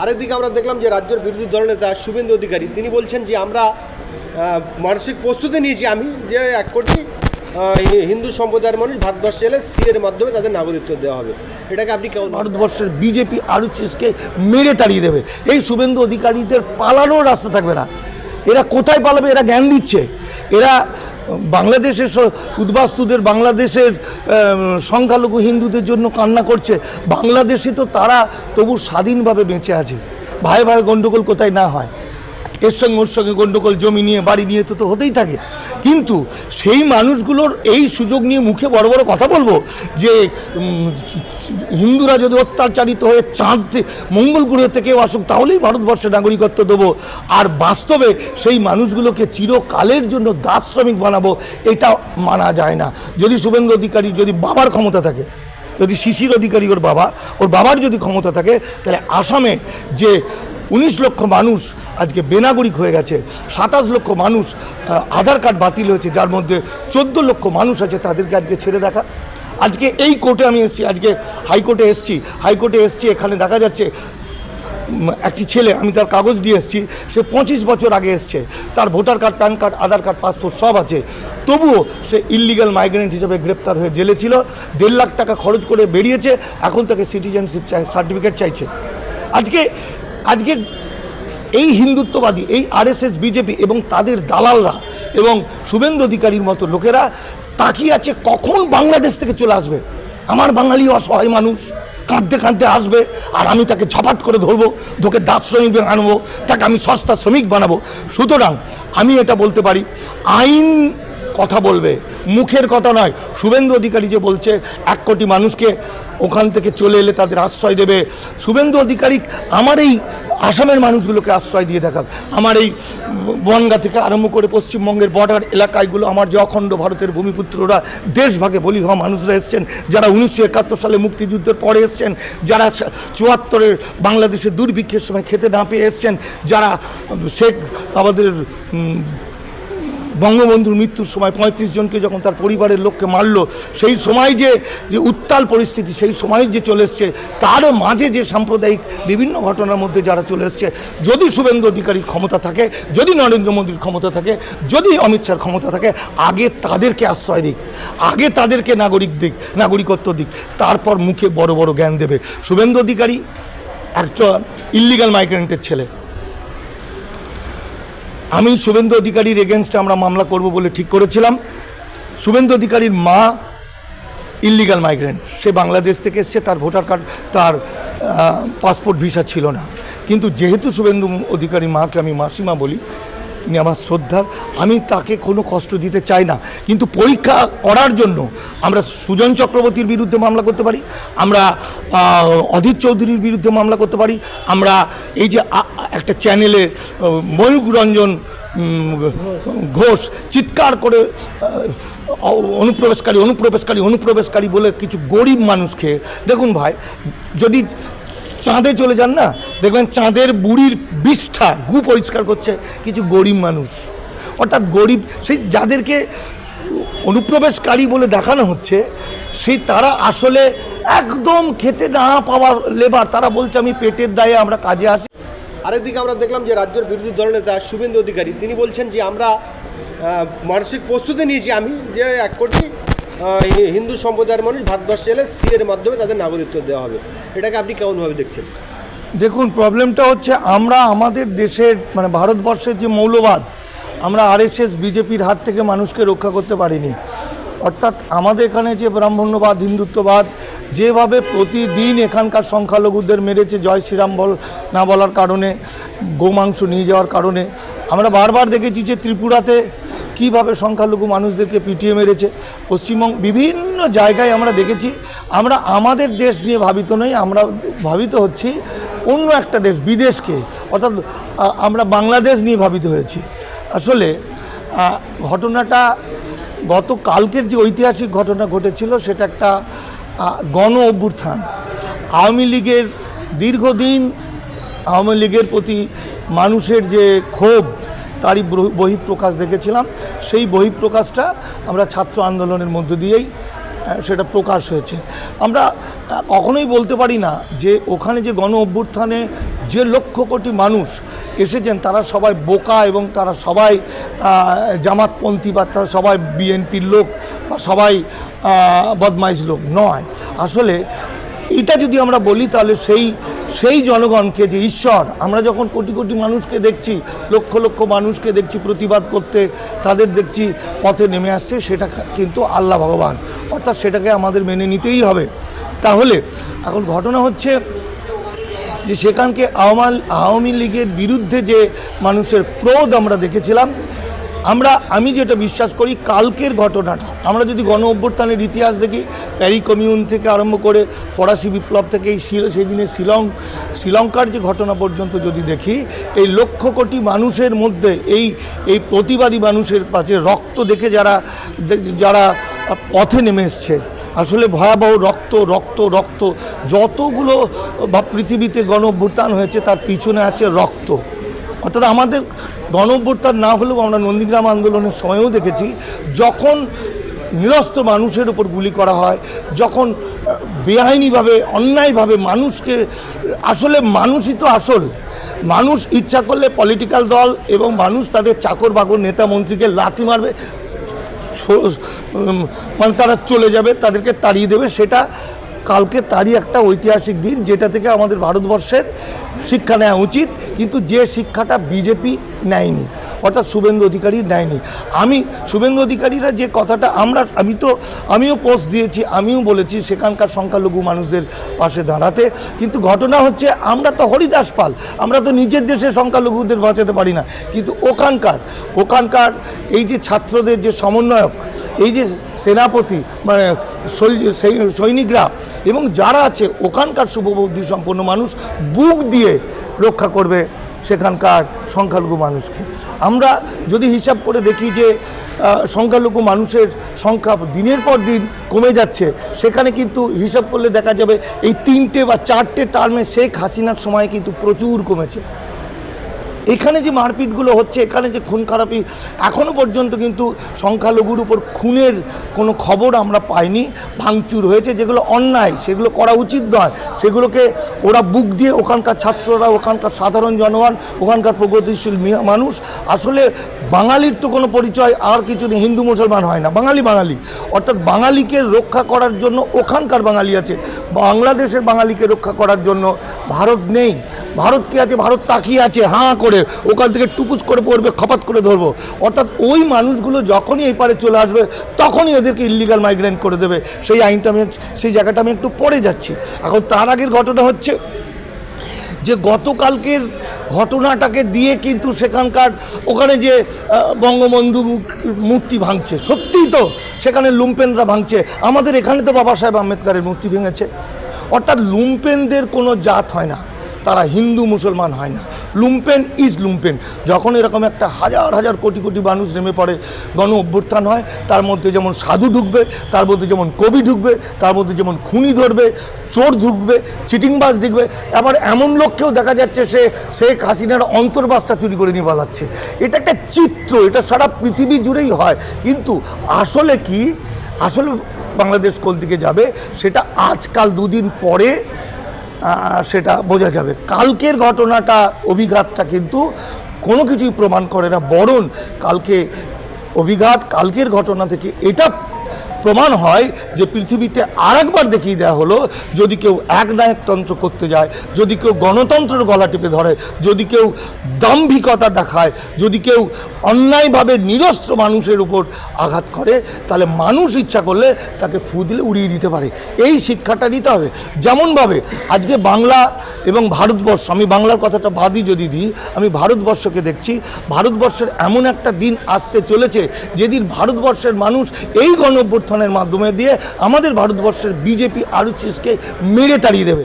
আরেকদিকে আমরা দেখলাম যে রাজ্যের বিরোধী দলনেতা শুভেন্দু অধিকারী, তিনি বলছেন যে আমরা মানসিক প্রস্তুতি নিয়েছি আমি, যে এক কোটি হিন্দু সম্প্রদায়ের মানুষ ভারতবর্ষে এলে সিএর মাধ্যমে তাদের নাগরিকত্ব দেওয়া হবে। এটাকে আপনি কেমন ভারতবর্ষের বিজেপি আরও চিজকে মেরে তাড়িয়ে দেবে। এই শুভেন্দু অধিকারীদের পালানোর রাস্তা থাকবে না। এরা কোথায় পালাবে? এরা জ্ঞান দিচ্ছে। এরা বাংলাদেশের উদ্বাস্তুদের, বাংলাদেশের সংখ্যালঘু হিন্দুদের জন্য কান্না করছে। বাংলাদেশে তো তারা তবু স্বাধীনভাবে বেঁচে আছে। ভাই ভাই গণ্ডগোল কোথায় না হয়। এর সঙ্গে ওর সঙ্গে গণ্ডগোল জমি নিয়ে, বাড়ি নিয়ে তো তো হতেই থাকে। কিন্তু সেই মানুষগুলোর এই সুযোগ নিয়ে মুখে বড় বড় কথা বলব যে হিন্দুরা যদি অত্যাচারিত হয়ে চাঁদ মঙ্গল গ্রহ থেকেও আসুক, তাহলেই ভারতবর্ষে নাগরিকত্ব দেবো। আর বাস্তবে সেই মানুষগুলোকে চিরকালের জন্য দাস শ্রমিক বানাবো, এটা মানা যায় না। যদি শুভেন্দু অধিকারী যদি বাবার ক্ষমতা থাকে, যদি শিশির অধিকারী ওর বাবা, ওর বাবার যদি ক্ষমতা থাকে, তাহলে আসামে যে উনিশ লক্ষ মানুষ আজকে বেনাগরিক হয়ে গেছে, সাতাশ লক্ষ মানুষ আধার কার্ড বাতিল হয়েছে, যার মধ্যে চোদ্দ লক্ষ মানুষ আছে তাদেরকে আজকে ছেড়ে দেখা। আজকে এই কোর্টে আমি এসেছি, আজকে হাইকোর্টে এসেছি হাইকোর্টে এসেছি, এখানে দেখা যাচ্ছে একটি ছেলে, আমি তার কাগজ দিয়ে এসেছি, সে পঁচিশ বছর আগে এসছে, তার voter card, PAN card, Aadhaar card, passport সব আছে। তবুও সে ইললিগাল মাইগ্রেন্ট হিসেবে গ্রেপ্তার হয়ে জেলে ছিল, দেড় লাখ টাকা খরচ করে বেরিয়েছে, এখন তাকে সিটিজেনশিপ চাই সার্টিফিকেট চাইছে। আজকে আজকে এই হিন্দুত্ববাদী, এই আরএসএস, বিজেপি এবং তাদের দালালরা এবং শুভেন্দু অধিকারীর মতো লোকেরা তাকিয়ে আছে কখন বাংলাদেশ থেকে চলে আসবে? আমার বাঙালি অসহায় মানুষ কাঁদতে কাঁদতে আসবে আর আমি তাকে ঝাপাত করে ধরবো, তোকে দাস শ্রমিক আনব, তাকে আমি সস্তা শ্রমিক বানাবো। সুতরাং আমি এটা বলতে পারি, আইন কথা বলবে। মুখের কথা নয়। শুভেন্দু অধিকারী যে বলছে, এক কোটি মানুষকে ওখান থেকে চলে এলে তাদের আশ্রয় দেবে। শুভেন্দু অধিকারী, আমার এই আসামের মানুষগুলোকে আশ্রয় দিয়ে দেখাক। আমার এই বনগা থেকে আরম্ভ করে পশ্চিমবঙ্গের বর্ডার এলাকাগুলো, আমার যে অখণ্ড ভারতের ভূমিপুত্ররা দেশভাগে বলি হওয়া মানুষরা এসছেন, যারা উনিশশো একাত্তর সালে মুক্তিযুদ্ধের পরে এসছেন, যারা চুয়াত্তরের বাংলাদেশের দুর্ভিক্ষের সময় খেতে না পেয়ে এসছেন, যারা শেখ আমাদের বঙ্গবন্ধুর মৃত্যুর সময় পঁয়ত্রিশ জনকে যখন তার পরিবারের লোককে মারলো, সেই সময় যে যে উত্তাল পরিস্থিতি, সেই সময় যে চলে এসছে, তারও মাঝে যে সাম্প্রদায়িক বিভিন্ন ঘটনার মধ্যে যারা চলে এসছে, যদি শুভেন্দু অধিকারীর ক্ষমতা থাকে, যদি নরেন্দ্র মোদীর ক্ষমতা থাকে, যদি অমিত শাহর ক্ষমতা থাকে, আগে তাদেরকে আশ্রয় দিক, আগে তাদেরকে নাগরিক দিক, নাগরিকত্ব দিক, তারপর মুখে বড় বড় জ্ঞান দেবে। শুভেন্দু অধিকারী একজন ইল্লিগাল মাইগ্রেন্টের ছেলে। আমি শুভেন্দু অধিকারীর এগেনস্টে আমরা মামলা করব বলে ঠিক করেছিলাম। শুভেন্দু অধিকারীর মা ইল্লিগাল মাইগ্রেন্ট সে বাংলাদেশ থেকে এসছে, তার ভোটার কার্ড তার পাসপোর্ট ভিসা ছিল না। কিন্তু যেহেতু শুভেন্দু অধিকারী মাকে আমি মাসিমা বলি তিনি আমার শ্রদ্ধার আমি তাকে কোনো কষ্ট দিতে চাই না। কিন্তু পরীক্ষা করার জন্য আমরা সুজন চক্রবর্তীর বিরুদ্ধে মামলা করতে পারি আমরা অধীর চৌধুরীর বিরুদ্ধে মামলা করতে পারি আমরা এই যে একটা চ্যানেলের আহ, ময়ূক রঞ্জন ঘোষ চিৎকার করে অনুপ্রবেশকারী অনুপ্রবেশকারী অনুপ্রবেশকারী বলে কিছু গরিব মানুষকে দেখুন ভাই যদি চাঁদে চলে যান না? দেখবেন চাঁদের বুড়ির বিষ্ঠা গু পরিষ্কার করছে কিছু গরিব মানুষ। অর্থাৎ গরিব, সেই যাদেরকে অনুপ্রবেশকারী বলে দেখানো হচ্ছে, সেই তারা আসলে একদম খেতে না পাওয়ার লেবার। তারা বলছে, আমি পেটের দায়ে আমরা কাজে আসি। আরেকদিকে আমরা দেখলাম যে রাজ্যের বিরোধী দলনেতা শুভেন্দু অধিকারী, তিনি বলছেন যে আমরা মানসিক প্রস্তুতি নিয়েছি আমি, যে এক কোটি হিন্দু সম্প্রদায়ের মানুষ ভারতবর্ষে এলে সিএর মাধ্যমে তাদের নাগরিকত্ব দেওয়া হবে। এটাকে আপনি কেমনভাবে দেখছেন? দেখুন প্রবলেমটা হচ্ছে আমরা আমাদের দেশের মানে ভারতবর্ষের যে মৌলবাদ, আমরা আরএসএস বিজেপির হাত থেকে মানুষকে রক্ষা করতে পারিনি। অর্থাৎ আমাদের এখানে যে ব্রাহ্মণ্যবাদ, হিন্দুত্ববাদ, যেভাবে প্রতিদিন এখানকার সংখ্যালঘুদের মেরেছে, জয় শ্রীরাম বল, না বলার কারণে, গোমাংস নিয়ে যাওয়ার কারণে, আমরা বারবার দেখেছি যে ত্রিপুরাতে কীভাবে সংখ্যালঘু মানুষদেরকে পিটিয়ে মেরেছে? পশ্চিমবঙ্গ বিভিন্ন জায়গায় আমরা দেখেছি, আমরা আমাদের দেশ নিয়ে ভাবিত নই, আমরা ভাবিত হচ্ছি অন্য একটা দেশ, বিদেশকে, অর্থাৎ আমরা বাংলাদেশ নিয়ে ভাবিত হয়েছি। আসলে ঘটনাটা গত কালকের যে ঐতিহাসিক ঘটনা ঘটেছিল, সেটা একটা গণ অভ্যুত্থান। আওয়ামী লীগের দীর্ঘদিন, আওয়ামী লীগের প্রতি মানুষের যে ক্ষোভ তারই বহি- বহিঃপ্রকাশ দেখেছিলাম। সেই বহিঃপ্রকাশটা আমরা ছাত্র আন্দোলনের মধ্য দিয়েই সেটা প্রকাশ হয়েছে। আমরা কখনোই বলতে পারি না যে ওখানে যে গণ অভ্যুত্থানে যে লক্ষ কোটি মানুষ এসেছেন, তারা সবাই বোকা এবং তারা সবাই জামাতপন্থী বা তারা সবাই বিএনপির লোক বা সবাই বদমাইশ লোক নয়। আসলে এটা যদি আমরা বলি, তাহলে সেই সেই জনগণকে যে ঈশ্বর, আমরা যখন কোটি কোটি মানুষকে দেখছি, লক্ষ লক্ষ মানুষকে দেখছি প্রতিবাদ করতে, তাদের দেখছি পথে নেমে আসছে, সেটা কিন্তু আল্লাহ ভগবান। অর্থাৎ সেটাকে আমাদের মেনে নিতেই হবে। তাহলে, এখন ঘটনা হচ্ছে যে সেখানকে আওয়ামী আওয়ামী লীগের বিরুদ্ধে যে মানুষের ক্রোধ আমরা দেখেছিলাম আমরা, আমি যেটা বিশ্বাস করি, কালকের ঘটনাটা, আমরা যদি গণ অভ্যুত্থানের ইতিহাস দেখি, প্যারি কমিউন থেকে আরম্ভ করে ফরাসি বিপ্লব থেকে এই শিল- সেই দিনে শিলং শ্রীলঙ্কার যে ঘটনা পর্যন্ত যদি দেখি, এই লক্ষ কোটি মানুষের মধ্যে এই এই প্রতিবাদী মানুষের কাছে রক্ত দেখে যারা যারা পথে নেমে এসছে, আসলে ভয়াবহ রক্ত রক্ত রক্ত, যতগুলো বা পৃথিবীতে গণ হয়েছে, তার পিছনে আছে রক্ত। অর্থাৎ আমাদের গণ না হলেও আমরা নন্দীগ্রাম আন্দোলনের সময়ও দেখেছি, যখন নিরস্ত্র মানুষের উপর গুলি করা হয়, যখন বেআইনিভাবে, অন্যায়ভাবে মানুষকে, আসলে মানুষই তো আসল। মানুষ ইচ্ছা করলে পলিটিক্যাল দল এবং মানুষ তাদের চাকর বাকর নেতা মন্ত্রীকে লাথি মারবে মানে তারা চলে যাবে, তাদেরকে তাড়িয়ে দেবে, সেটা কালকে তারই একটা ঐতিহাসিক দিন, যেটা থেকে আমাদের ভারতবর্ষের শিক্ষা নেওয়া উচিত। কিন্তু যে শিক্ষাটা বিজেপি নেয়নি অর্থাৎ শুভেন্দু অধিকারী নেয়নি। আমি, শুভেন্দু অধিকারীরা যে কথাটা আমরা, আমি তো, আমিও পোস্ট দিয়েছি, আমিও বলেছি সেখানকার সংখ্যালঘু মানুষদের পাশে দাঁড়াতে। কিন্তু ঘটনা হচ্ছে, আমরা তো হরিদাস পাল, আমরা তো নিজের দেশে সংখ্যালঘুদের বাঁচাতে পারি না। কিন্তু ওখানকার ওখানকার এই যে ছাত্রদের যে সমন্বয়ক, এই যে সেনাপতি মানে সৈনিকরা, এবং যারা আছে, ওখানকার শুভবুদ্ধি সম্পন্ন মানুষ, বুক দিয়ে রক্ষা করবে। সেখানকার সংখ্যালঘু মানুষকে। আমরা যদি হিসাব করে দেখি যে সংখ্যালঘু মানুষের সংখ্যা দিনের পর দিন কমে যাচ্ছে, সেখানে কিন্তু হিসাব করলে দেখা যাবে এই তিনটে বা চারটে টার্মে শেখ হাসিনার সময় কিন্তু প্রচুর কমেছে। এখানে যে মারপিটগুলো হচ্ছে, এখানে যে খুন খারাপি এখনও পর্যন্ত কিন্তু সংখ্যালঘুর উপর খুনের কোনো খবর আমরা পাইনি। ভাঙচুর হয়েছে, যেগুলো অন্যায়, সেগুলো করা উচিত নয়। সেগুলোকে ওরা বুক দিয়ে ওখানকার ছাত্ররা, ওখানকার সাধারণ জনগণ, ওখানকার প্রগতিশীল মানুষ, আসলে বাঙালির তো কোনো পরিচয় আর কিছু নেই, হিন্দু মুসলমান হয় না, বাঙালি বাঙালি। অর্থাৎ বাঙালিকে রক্ষা করার জন্য ওখানকার বাঙালি আছে, বাংলাদেশের বাঙালিকে রক্ষা করার জন্য ভারত নেই। ভারত কি আছে? ভারত তাকিয়ে আছে, হাঁ করে। ওখান থেকে টুপুস করে পড়বে, খপাত করে ধরবো। অর্থাৎ ওই মানুষগুলো যখনই এই পারে চলে আসবে, তখনই এদেরকে ইলিগাল মাইগ্রেন্ট করে দেবে। সেই আইনটা আমি সেই জায়গাটা আমি একটু পড়ে যাচ্ছি। এখন তার আগের ঘটনা হচ্ছে যে গতকালকের ঘটনাটাকে দিয়ে কিন্তু সেখানকার ওখানে যে বঙ্গবন্ধু মূর্তি ভাঙছে, সত্যিই তো সেখানে লুম্পেনরা ভাঙছে। আমাদের এখানে তো বাবা সাহেব আম্বেদকারের মূর্তি ভেঙেছে। অর্থাৎ লুম্পেনদের কোনো জাত হয় না, তারা হিন্দু মুসলমান হয় না। Lumpen is lumpen. যখন এরকম একটা হাজার হাজার কোটি কোটি মানুষ নেমে পড়ে, গণ অভ্যুত্থান হয়, তার মধ্যে যেমন সাধু ঢুকবে, তার মধ্যে যেমন কবি ঢুকবে, তার মধ্যে যেমন খুনি ধরবে, চোর ঢুকবে, চিটিংবাজ দেখবে, আবার এমন লোককেও দেখা যাচ্ছে সে শেখ হাসিনার অন্তর্বাসটা চুরি করে নিয়ে পালাচ্ছে। এটা একটা চিত্র, এটা সারা পৃথিবী জুড়েই হয়। কিন্তু আসলে কি? আসলে বাংলাদেশ কোন দিকে যাবে? সেটা আজকাল দুদিন পরে সেটা বোঝা যাবে। কালকের ঘটনাটা, অভিঘাতটা কিন্তু কোনো কিছুই প্রমাণ করে না। বরং কালকে অভিঘাত, কালকের ঘটনা থেকে এটা প্রমাণ হয় যে পৃথিবীতে আরেকবার দেখিয়ে দেওয়া হলো, যদি কেউ একনায়কতন্ত্র করতে যায়, যদি কেউ গণতন্ত্রের গলা টিপে ধরে, যদি কেউ দাম্ভিকতা দেখায়, যদি কেউ অন্যায়ভাবে নিরস্ত্র মানুষের উপর আঘাত করে, তাহলে মানুষ ইচ্ছা করলে তাকে ফু দিলে উড়িয়ে দিতে পারে। এই শিক্ষাটা নিতে হবে। যেমনভাবে আজকে বাংলা এবং ভারতবর্ষ, আমি বাংলার কথাটা বাদই যদি দিই, আমি ভারতবর্ষকে দেখছি, ভারতবর্ষের এমন একটা দিন আসতে চলেছে, যেদিন ভারতবর্ষের মানুষ এই গণ অভ্যুত্থানের মাধ্যমে দিয়ে আমাদের ভারতবর্ষের বিজেপি আরুচিসকে মেরে তাড়িয়ে দেবে।